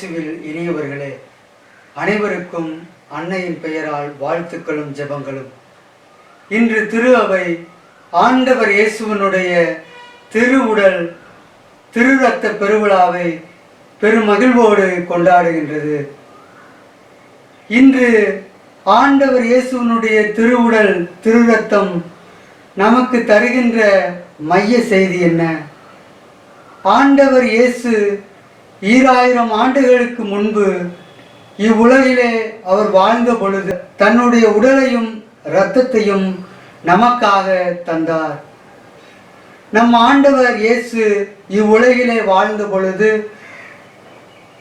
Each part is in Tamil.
இயேசுவில் இனியவர்களே அனைவருக்கும் அன்னையின் பெயரால் வாழ்த்துக்களும் ஜெபங்களும். இன்று திரு அவை ஆண்டவர் இயேசுவனுடைய திருவுடல் திருரத்த பெருவிழாவை பெருமகிழ்வோடு கொண்டாடுகின்றது. இன்று ஆண்டவர் இயேசுவனுடைய திருவுடல் திருரத்தம் நமக்கு தருகின்ற மைய செய்தி என்ன? ஆண்டவர் இயேசு ஈராயிரம் ஆண்டுகளுக்கு முன்பு இவ்வுலகிலே அவர் வாழ்ந்த பொழுது தன்னுடைய உடலையும் இரத்தத்தையும் நமக்காக தந்தார். நம் ஆண்டவர் இயேசு இவ்வுலகிலே வாழ்ந்த பொழுது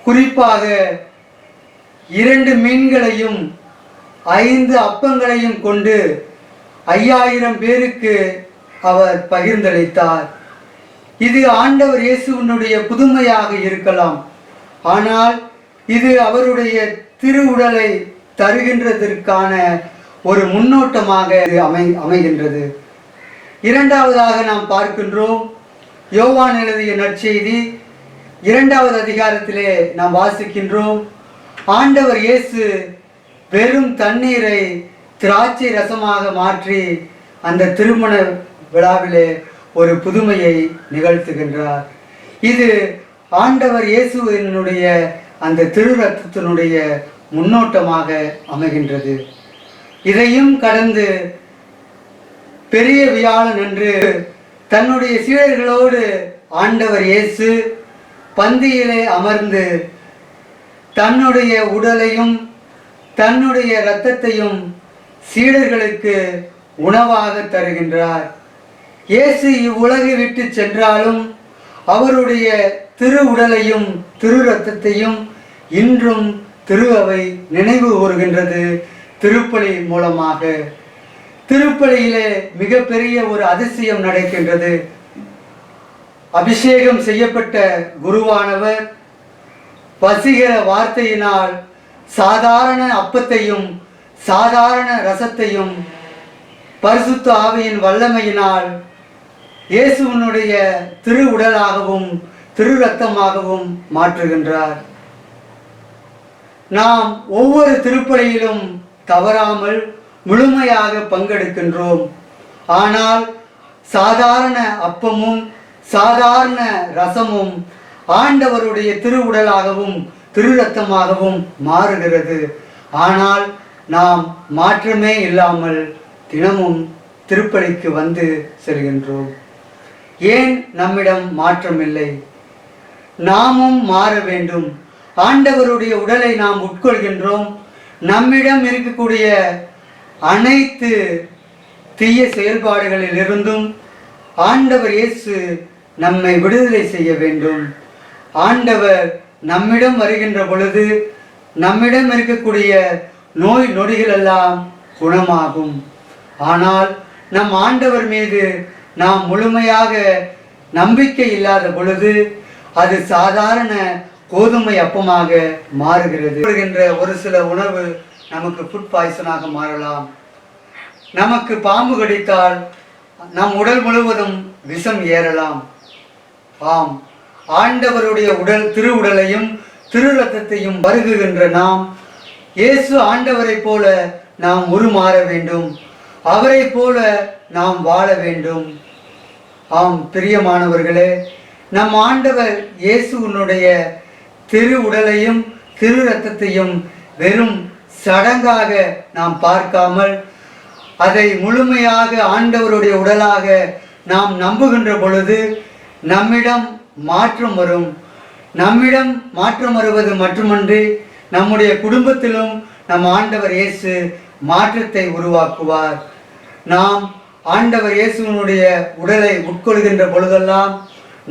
குறிப்பாக இரண்டு மீன்களையும் ஐந்து அப்பங்களையும் கொண்டு ஐயாயிரம் பேருக்கு அவர் பகிர்ந்தளித்தார். இது ஆண்டவர் இயேசுவினுடைய புதுமையாக இருக்கலாம். ஆனால் இது அவருடைய திருவுடலை தருகின்றதற்கான ஒரு முன்னோட்டமாக இது அமை அமைகின்றது. இரண்டாவதாக நாம் பார்க்கின்றோம் யோவான் எழுதிய நற்செய்தி இரண்டாவது அதிகாரத்திலே நாம் வாசிக்கின்றோம் ஆண்டவர் இயேசு வெறும் தண்ணீரை திராட்சை ரசமாக மாற்றி அந்த திருமண விழாவிலே ஒரு புதுமையை நிகழ்த்துகின்றார். இது ஆண்டவர் இயேசுவினுடைய அந்த திரு ரத்தத்தினுடைய முன்னோட்டமாக அமைகின்றது. இதையும் கடந்து பெரிய வியாழன் அன்று தன்னுடைய சீடர்களோடு ஆண்டவர் இயேசு பந்தியிலே அமர்ந்து தன்னுடைய உடலையும் தன்னுடைய இரத்தத்தையும் சீடர்களுக்கு உணவாக தருகின்றார். இயேசு இவ்வுலகை விட்டு சென்றாலும் அவருடைய திரு உடலையும் திரு ரத்தத்தையும் இன்றும் திரு அவை நினைவு கூறுகின்றது. திருப்பலி மூலமாக திருப்பலியிலே மிகப்பெரிய ஒரு அதிசயம் நடக்கின்றது. அபிஷேகம் செய்யப்பட்ட குருவானவர் வசீகர வார்த்தையினால் சாதாரண அப்பத்தையும் சாதாரண ரசத்தையும் பரிசுத்த ஆவியின் வல்லமையினால் இயேசுவனுடைய திரு உடலாகவும் திரு ரத்தமாகவும் மாற்றுகின்றார். நாம் ஒவ்வொரு திருப்பலியிலும் தவறாமல் முழுமையாக பங்கெடுக்கின்றோம். ஆனால் சாதாரண அப்பமும் சாதாரண ரசமும் ஆண்டவருடைய திருவுடலாகவும் திரு ரத்தமாகவும் மாறுகிறது. ஆனால் நாம் மாற்றமே இல்லாமல் தினமும் திருப்பலிக்கு வந்து செல்கின்றோம். ஏன் நம்மிடம் மாற்றம் இல்லை நாமும் மாற வேண்டும். ஆண்டவருடைய உடலை நாம் உட்கொள்கின்றோம். நம்மிடம் இருக்கக்கூடிய அனைத்து தீய செயல்பாடுகளில் இருந்தும் ஆண்டவர் இயேசு நம்மை விடுதலை செய்ய வேண்டும். ஆண்டவர் நம்மிடம் வருகின்ற பொழுது நம்மிடம் இருக்கக்கூடிய நோய் நொடிகள் எல்லாம் குணமாகும். ஆனால் நம் ஆண்டவர் மீது நாம் முழுமையாக நம்பிக்கை இல்லாத பொழுது அது சாதாரண கோதுமை அப்பமாக மாறுகிறது. ஒரு சில உணவு நமக்கு ஃபுட் பாய்சனாக மாறலாம். நமக்கு பாம்பு கடித்தால் நம் உடல் முழுவதும் விஷம் ஏறலாம். ஆம் ஆண்டவருடைய உடல் திரு உடலையும் திரு ரத்தத்தையும் வருகுகின்ற நாம் இயேசு ஆண்டவரைப் போல நாம் உருமாற வேண்டும். அவரைப் போல நாம் வாழ வேண்டும். ஆம் பிரியமானவர்களே நம் ஆண்டவர் இயேசுனுடைய திரு உடலையும் திரு ரத்தத்தையும் வெறும் சடங்காக நாம் பார்க்காமல் அதை முழுமையாக ஆண்டவருடைய உடலாக நாம் நம்புகின்ற பொழுது நம்மிடம் மாற்றம் வரும். நம்மிடம் மாற்றம் வருவது மட்டுமன்றி நம்முடைய குடும்பத்திலும் நம் ஆண்டவர் இயேசு மாற்றத்தை உருவாக்குவார். நாம் ஆண்டவர் இயேசுவினுடைய உடலை உட்கொள்கின்ற பொழுதெல்லாம்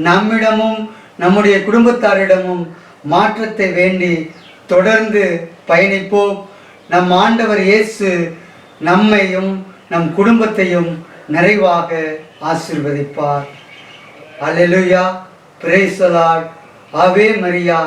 நம்மிடமும் நம்முடைய குடும்பத்தாரிடமும் மாற்றத்தை வேண்டி தொடர்ந்து பயணிப்போம். நம் ஆண்டவர் இயேசு நம்மையும் நம் குடும்பத்தையும் நிறைவாக ஆசிர்வதிப்பார். அலெலுயா பிரேசலாட் அவே மரியா